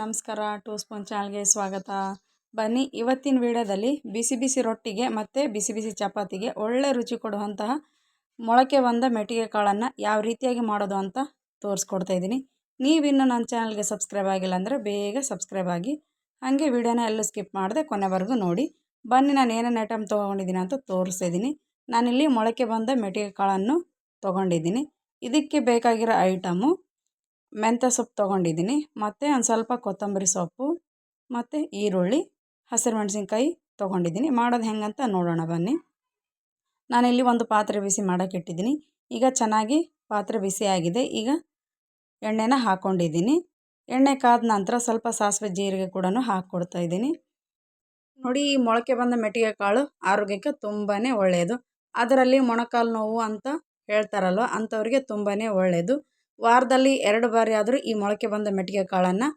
ನಮಸ್ಕಾರ. Two spoon ಚಾನಲ್ಗೆ ಸ್ವಾಗತ. ಬನ್ನಿ, ಇವತ್ತಿನ ವಿಡಿಯೋದಲ್ಲಿ ಬಿಸಿ ಬಿಸಿ ರೊಟ್ಟಿಗೆ ಮತ್ತು ಬಿಸಿ ಬಿಸಿ ಚಪಾತಿಗೆ ಒಳ್ಳೆ ರುಚಿ ಕೊಡುವಂತಹ ಮೊಳಕೆ ಬಂದ ಮೆಟ್ಟಿಗೆ ಕಾಳನ್ನು ಯಾವ ರೀತಿಯಾಗಿ ಮಾಡೋದು ಅಂತ ತೋರಿಸ್ಕೊಡ್ತಾ ಇದ್ದೀನಿ. ನೀವಿನ್ನು ನನ್ನ ಚಾನಲ್ಗೆ ಸಬ್ಸ್ಕ್ರೈಬ್ ಆಗಿಲ್ಲ ಅಂದರೆ ಬೇಗ ಸಬ್ಸ್ಕ್ರೈಬ್ ಆಗಿ. ಹಾಗೆ ವಿಡಿಯೋನ ಎಲ್ಲೂ ಸ್ಕಿಪ್ ಮಾಡಿದೆ ಕೊನೆವರೆಗೂ ನೋಡಿ. ಬನ್ನಿ, ನಾನು ಏನೇನು ಐಟಮ್ ತೊಗೊಂಡಿದ್ದೀನಿ ಅಂತ ತೋರಿಸ್ತಾ ನಾನಿಲ್ಲಿ ಮೊಳಕೆ ಬಂದ ಮೆಟ್ಟಿಗೆ ಕಾಳನ್ನು ತೊಗೊಂಡಿದ್ದೀನಿ. ಇದಕ್ಕೆ ಬೇಕಾಗಿರೋ ಐಟಮು ಮೆಂತ್ಯ ಸೊಪ್ಪು ತೊಗೊಂಡಿದ್ದೀನಿ. ಮತ್ತು ಒಂದು ಸ್ವಲ್ಪ ಕೊತ್ತಂಬರಿ ಸೊಪ್ಪು, ಮತ್ತು ಈರುಳ್ಳಿ ಹಸಿರು ಮೆಣಸಿನ್ಕಾಯಿ ತೊಗೊಂಡಿದ್ದೀನಿ. ಮಾಡೋದು ಹೆಂಗಂತ ನೋಡೋಣ ಬನ್ನಿ. ನಾನಿಲ್ಲಿ ಒಂದು ಪಾತ್ರೆ ಬಿಸಿ ಮಾಡೋಕ್ಕೆ ಇಟ್ಟಿದ್ದೀನಿ. ಈಗ ಚೆನ್ನಾಗಿ ಪಾತ್ರೆ ಬಿಸಿ ಆಗಿದೆ. ಈಗ ಎಣ್ಣೆನ ಹಾಕ್ಕೊಂಡಿದ್ದೀನಿ ಎಣ್ಣೆ ಕಾದ ನಂತರ ಸ್ವಲ್ಪ ಸಾಸಿವೆ ಜೀರಿಗೆ ಕೂಡ ಹಾಕ್ಕೊಡ್ತಾ ಇದ್ದೀನಿ. ನೋಡಿ, ಈ ಮೊಳಕೆ ಬಂದ ಮೆಟ್ಟಿಗೆ ಕಾಳು ಆರೋಗ್ಯಕ್ಕೆ ತುಂಬಾ ಒಳ್ಳೆಯದು ಅದರಲ್ಲಿ ಮೊಣಕಾಲು ನೋವು ಅಂತ ಹೇಳ್ತಾರಲ್ವ, ಅಂಥವ್ರಿಗೆ ತುಂಬಾ ಒಳ್ಳೆಯದು ವಾರದಲ್ಲಿ ಎರಡು ಬಾರಿ ಆದರೂ ಈ ಮೊಳಕೆ ಬಂದ ಮೆಟ್ಟಿಗೆ ಕಾಳನ್ನು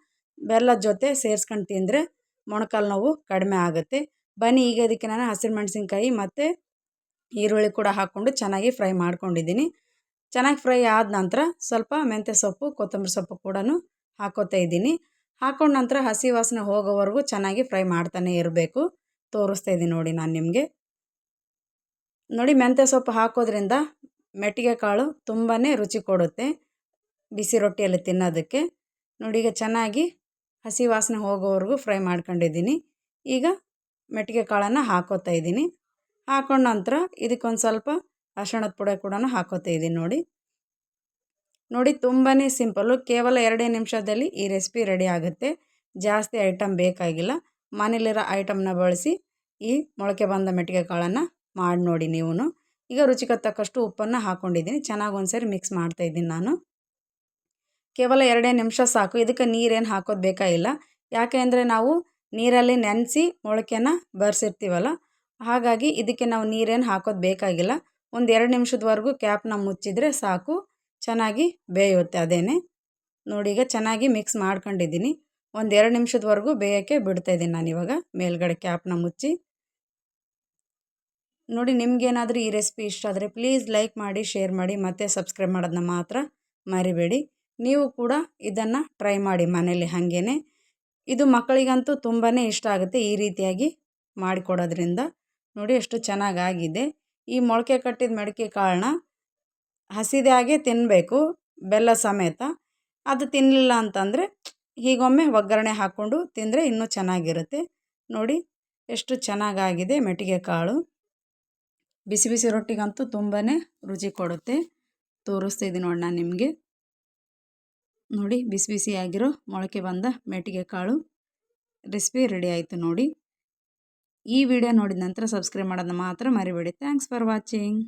ಬೆಲ್ಲದ ಜೊತೆ ಸೇರಿಸ್ಕೊಂಡು ತಿಂದರೆ ಮೊಣಕಾಲು ನೋವು ಕಡಿಮೆ ಆಗುತ್ತೆ. ಬನ್ನಿ, ಈಗ ಅದಕ್ಕೆ ನಾನು ಹಸಿರು ಮೆಣಸಿನ್ಕಾಯಿ ಮತ್ತು ಈರುಳ್ಳಿ ಕೂಡ ಹಾಕ್ಕೊಂಡು ಚೆನ್ನಾಗಿ ಫ್ರೈ ಮಾಡ್ಕೊಂಡಿದ್ದೀನಿ. ಚೆನ್ನಾಗಿ ಫ್ರೈ ಆದ ನಂತರ ಸ್ವಲ್ಪ ಮೆಂತ್ಯ ಸೊಪ್ಪು, ಕೊತ್ತಂಬರಿ ಸೊಪ್ಪು ಕೂಡ ಹಾಕೋತಾ ಇದ್ದೀನಿ. ಹಾಕೊಂಡ ನಂತರ ಹಸಿ ವಾಸನೆ ಹೋಗೋವರೆಗೂ ಚೆನ್ನಾಗಿ ಫ್ರೈ ಮಾಡ್ತಾನೆ ಇರಬೇಕು. ತೋರಿಸ್ತಾ ಇದ್ದೀನಿ ನೋಡಿ ನಾನು ನಿಮಗೆ. ನೋಡಿ, ಮೆಂತ್ಯ ಸೊಪ್ಪು ಹಾಕೋದ್ರಿಂದ ಮೆಟ್ಟಿಗೆ ಕಾಳು ತುಂಬಾ ರುಚಿ ಕೊಡುತ್ತೆ. ಬಿಸಿ ರೊಟ್ಟಿಯಲ್ಲಿ ತಿನ್ನೋದಕ್ಕೆ. ನೋಡಿ, ಈಗ ಚೆನ್ನಾಗಿ ಹಸಿ ವಾಸನೆ ಹೋಗೋವರೆಗೂ ಫ್ರೈ ಮಾಡ್ಕೊಂಡಿದ್ದೀನಿ. ಈಗ ಮೆಟ್ಟಿಗೆ ಕಾಳನ್ನು ಹಾಕೋತಾ ಇದ್ದೀನಿ. ಹಾಕೊಂಡ ನಂತರ ಇದಕ್ಕೊಂದು ಸ್ವಲ್ಪ ಅರಿಶಿಣದ ಪುಡಿ ಕೂಡ ಹಾಕೋತಾ ಇದ್ದೀನಿ ನೋಡಿ. ನೋಡಿ ತುಂಬಾ ಸಿಂಪಲ್ಲು. ಕೇವಲ ಎರಡೇ ನಿಮಿಷದಲ್ಲಿ ಈ ರೆಸಿಪಿ ರೆಡಿ ಆಗುತ್ತೆ. ಜಾಸ್ತಿ ಐಟಮ್ ಬೇಕಾಗಿಲ್ಲ. ಮನೇಲಿರೋ ಐಟಮ್ನ ಬಳಸಿ ಈ ಮೊಳಕೆ ಬಂದ ಮೆಟ್ಟಿಗೆ ಕಾಳನ್ನು ಮಾಡಿ ನೋಡಿ ನೀವು ಈಗ ರುಚಿಗೆ ತಕ್ಕಷ್ಟು ಉಪ್ಪನ್ನು ಹಾಕ್ಕೊಂಡಿದ್ದೀನಿ ಚೆನ್ನಾಗಿ ಒಂದ್ಸರಿ ಮಿಕ್ಸ್ ಮಾಡ್ತಾಯಿದ್ದೀನಿ ನಾನು. ಕೇವಲ ಎರಡೇ ನಿಮಿಷ ಸಾಕು. ಇದಕ್ಕೆ ನೀರೇನು ಹಾಕೋದು ಬೇಕಾಗಿಲ್ಲ ಯಾಕೆ ಅಂದರೆ ನಾವು ನೀರಲ್ಲಿ ನೆನೆಸಿ ಮೊಳಕೆನ ಬರ್ಸಿರ್ತೀವಲ್ಲ. ಹಾಗಾಗಿ ಇದಕ್ಕೆ ನಾವು ನೀರೇನು ಹಾಕೋದು ಬೇಕಾಗಿಲ್ಲ. ಒಂದು ಎರಡು ನಿಮಿಷದವರೆಗೂ ಕ್ಯಾಪ್ನ ಮುಚ್ಚಿದರೆ ಸಾಕು. ಚೆನ್ನಾಗಿ ಬೇಯುತ್ತೆ ಅದೇನೆ. ನೋಡಿ ಈಗ ಚೆನ್ನಾಗಿ ಮಿಕ್ಸ್ ಮಾಡ್ಕೊಂಡಿದ್ದೀನಿ. ಒಂದು ಎರಡು ನಿಮಿಷದವರೆಗೂ ಬೇಯೋಕ್ಕೆ ನಾನು ಇವಾಗ. ಮೇಲ್ಗಡೆ ಕ್ಯಾಪ್ನ ಮುಚ್ಚಿ. ನೋಡಿ ನಿಮಗೇನಾದರೂ ಈ ರೆಸಿಪಿ ಇಷ್ಟ ಆದರೆ ಪ್ಲೀಸ್ ಲೈಕ್ ಮಾಡಿ, ಶೇರ್ ಮಾಡಿ, ಮತ್ತು ಸಬ್ಸ್ಕ್ರೈಬ್ ಮಾಡೋದನ್ನ ಮಾತ್ರ ಮರಿಬೇಡಿ. ನೀವು ಕೂಡ ಇದನ್ನು ಟ್ರೈ ಮಾಡಿ ಮನೇಲಿ ಹಾಗೇ ಇದು ಮಕ್ಕಳಿಗಂತೂ ತುಂಬಾ ಇಷ್ಟ ಆಗುತ್ತೆ ಈ ರೀತಿಯಾಗಿ ಮಾಡಿಕೊಡೋದ್ರಿಂದ. ನೋಡಿ ಎಷ್ಟು ಚೆನ್ನಾಗಾಗಿದೆ. ಈ ಮೊಳಕೆ ಕಟ್ಟಿದ ಮಡಿಕೆ ಕಾಳನ್ನ ಹಸಿದಾಗೆ ತಿನ್ನಬೇಕು ಬೆಲ್ಲ ಸಮೇತ. ಅದು ತಿನ್ನಲಿಲ್ಲ ಅಂತಂದರೆ ಹೀಗೊಮ್ಮೆ ಒಗ್ಗರಣೆ ಹಾಕ್ಕೊಂಡು ತಿಂದರೆ ಇನ್ನೂ ಚೆನ್ನಾಗಿರುತ್ತೆ. ನೋಡಿ ಎಷ್ಟು ಚೆನ್ನಾಗಾಗಿದೆ ಮೆಟ್ಟಿಗೆ ಕಾಳು. ಬಿಸಿ ಬಿಸಿ ರೊಟ್ಟಿಗಂತೂ ತುಂಬಾ ರುಚಿ ಕೊಡುತ್ತೆ. ತೋರಿಸ್ತಿದ್ದೀನಿ ನೋಡಿ ನಿಮಗೆ. ನೋಡಿ, ಬಿಸಿ ಬಿಸಿಯಾಗಿರೋ ಮೊಳಕೆ ಬಂದ ಮೆಟ್ಟಿಗೆ ಕಾಳು. ರೆಸಿಪಿ ರೆಡಿ ಆಯಿತು ನೋಡಿ. ಈ ವಿಡಿಯೋ ನೋಡಿದ ನಂತರ ಸಬ್ಸ್ಕ್ರೈಬ್ ಮಾಡೋದನ್ನ ಮಾತ್ರ ಮರಿಬೇಡಿ. Thanks for watching.